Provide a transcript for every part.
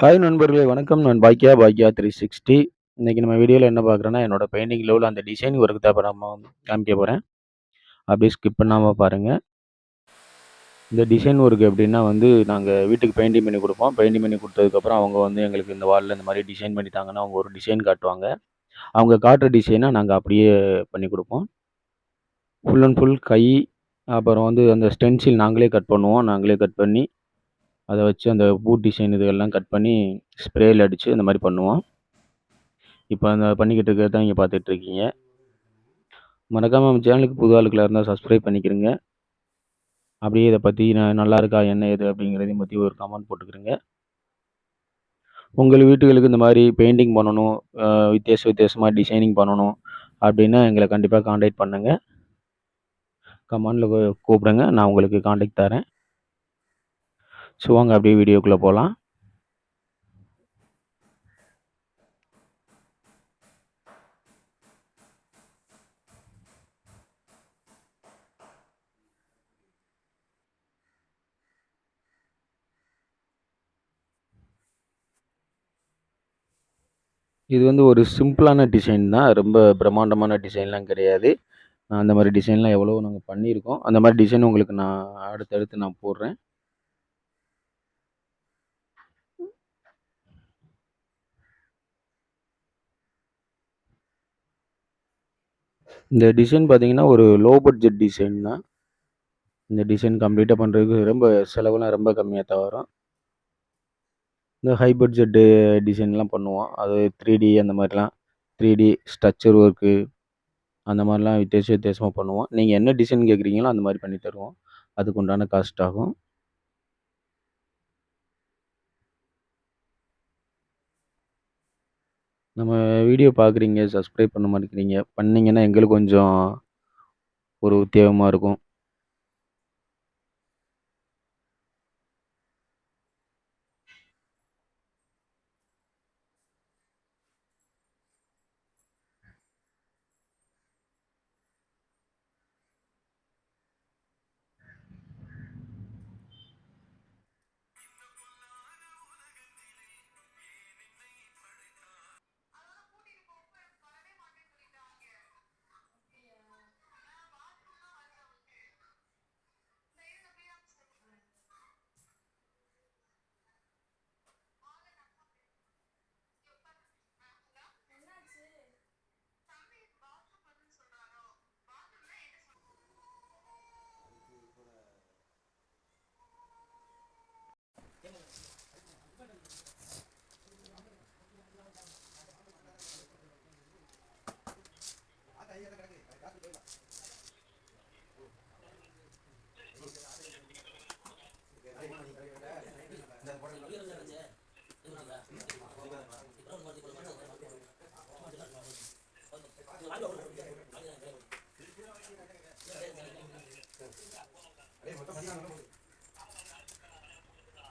Hi நண்பர்களே வணக்கம். நான் பாக்கியா, பாக்கியா 360. இன்னைக்கு நம்ம வீடியோவில் என்ன பார்க்குறேன்னா என்னோட பெயிண்டிங் லெவலில் அந்த டிசைன் ஒர்க் தான் இப்ப நம்ம காமிக்க போகிறேன் அப்படியே ஸ்கிப் பண்ணாமல் பாருங்கள் இந்த டிசைன் ஒர்க் எப்படின்னா வந்து, நாங்கள் வீட்டுக்கு பெயிண்டிங் பண்ணி கொடுப்போம் பெயிண்டிங் பண்ணி கொடுத்ததுக்கப்புறம் அவங்க வந்து எங்களுக்கு இந்த வால்ல இந்த மாதிரி டிசைன் பண்ணி தாங்கன்னா, அவங்க ஒரு டிசைன் காட்டுவாங்க. அவங்க காட்டுற டிசைனாக நாங்கள் அப்படியே பண்ணி கொடுப்போம் ஃபுல் அண்ட் ஃபுல் கை, அப்புறம் வந்து அந்த ஸ்டென்சில் நாங்களே கட் பண்ணுவோம். நாங்களே கட் பண்ணி, அதை வச்சு அந்த பூ டிசைன் இதுகள்லாம் கட் பண்ணி, ஸ்ப்ரேயில் அடித்து அந்த மாதிரி பண்ணுவோம். இப்போ அந்த பண்ணிக்கிட்டு இருக்கிறது தான் இங்கே பார்த்துட்ருக்கீங்க மறக்காமல் நம்ம சேனலுக்கு புது ஆளுக்களாக இருந்தால் சப்ஸ்கிரைப் பண்ணிக்கிருங்க. அப்படியே இதை பற்றி நான் நல்லா இருக்கா, என்ன ஏது அப்படிங்கிறதையும் பற்றி ஒரு கமெண்ட் போட்டுக்கிருங்க. உங்கள் வீட்டுகளுக்கு இந்த மாதிரி பெயிண்டிங் பண்ணணும், வித்தியாச வித்தியாசமாக டிசைனிங் பண்ணணும் அப்படின்னா, எங்களை கண்டிப்பாக காண்டாக்ட் பண்ணுங்கள் கமெண்டில் கூப்பிடுங்க. நான் உங்களுக்கு காண்டாக்ட் தரேன். ஸோ வாங்க அப்படியே வீடியோக்குள்ளே போகலாம் இது வந்து ஒரு சிம்பிளான டிசைன் தான். ரொம்ப பிரம்மாண்டமான டிசைன்லாம் கிடையாது. நான் அந்த மாதிரி டிசைன்லாம் எவ்வளோ நாங்கள் பண்ணியிருக்கோம். அந்த மாதிரி டிசைன் உங்களுக்கு நான் அடுத்தடுத்து நான் போடுறேன். இந்த டிசைன் பார்த்தீங்கன்னா, ஒரு லோ பட்ஜெட் டிசைன் தான். இந்த டிசைன் கம்ப்ளீட்டாக பண்ணுறதுக்கு ரொம்ப செலவுலாம் ரொம்ப கம்மியாக தான் வரும். இந்த ஹை பட்ஜெட்டு டிசைன்லாம் பண்ணுவோம். அது த்ரீ டி அந்த மாதிரிலாம் த்ரீ டி ஸ்ட்ரக்சர் ஒர்க்கு அந்த மாதிரிலாம் வித்தியாச வித்தியாசமாக பண்ணுவோம். நீங்கள் என்ன டிசைன் கேட்குறீங்களோ, அந்த மாதிரி பண்ணி தருவோம். அதுக்கு உண்டான காஸ்ட் ஆகும். நம்ம வீடியோ பார்க்குறீங்க, சப்ஸ்கிரைப் பண்ண மாட்டேங்கிறீங்க. பண்ணீங்கன்னா எங்களுக்கு கொஞ்சம் ஒரு உத்வேகமா இருக்கும்.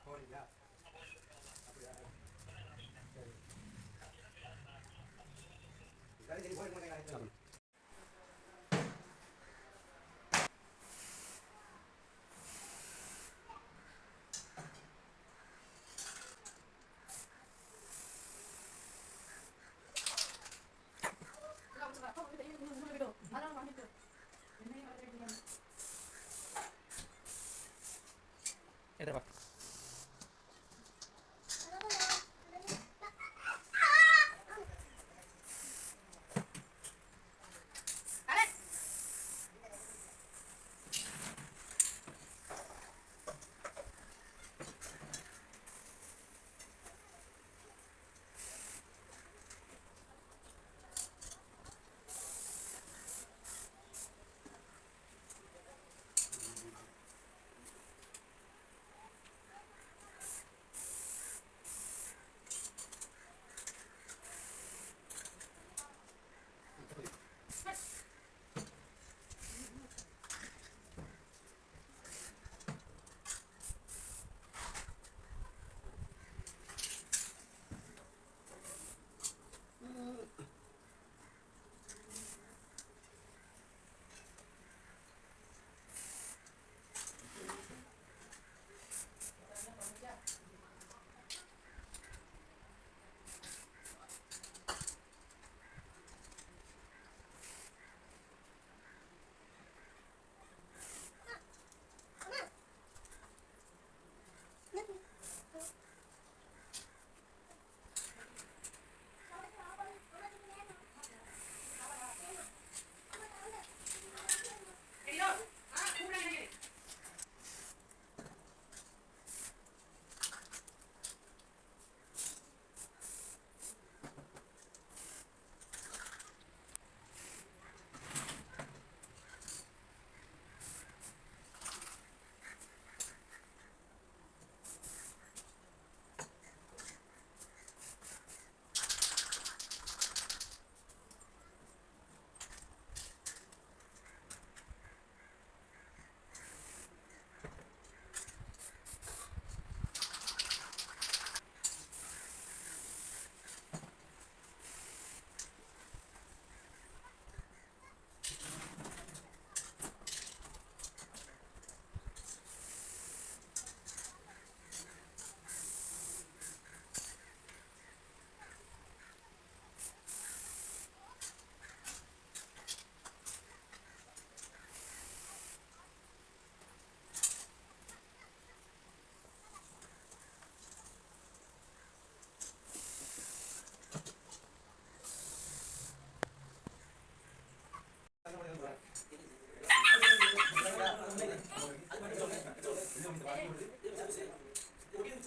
போனீங்களா அப்படியா சரி போய் மாட்டேங்க que te. முடியும்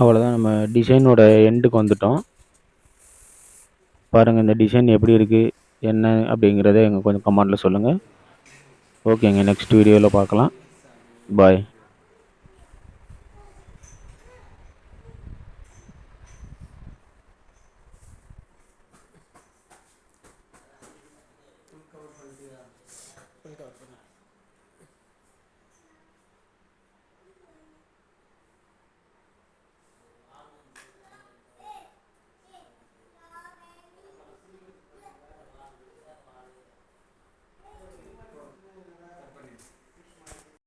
அவ்வளோதான் நம்ம டிசைனோட எண்டுக்கு வந்துட்டோம். பாருங்கள் இந்த டிசைன் எப்படி இருக்குது என்ன அப்படிங்கிறத எங்கள் கொஞ்சம் கமெண்டில் சொல்லுங்கள் ஓகேங்க நெக்ஸ்ட் வீடியோவில் பார்க்கலாம். பாய்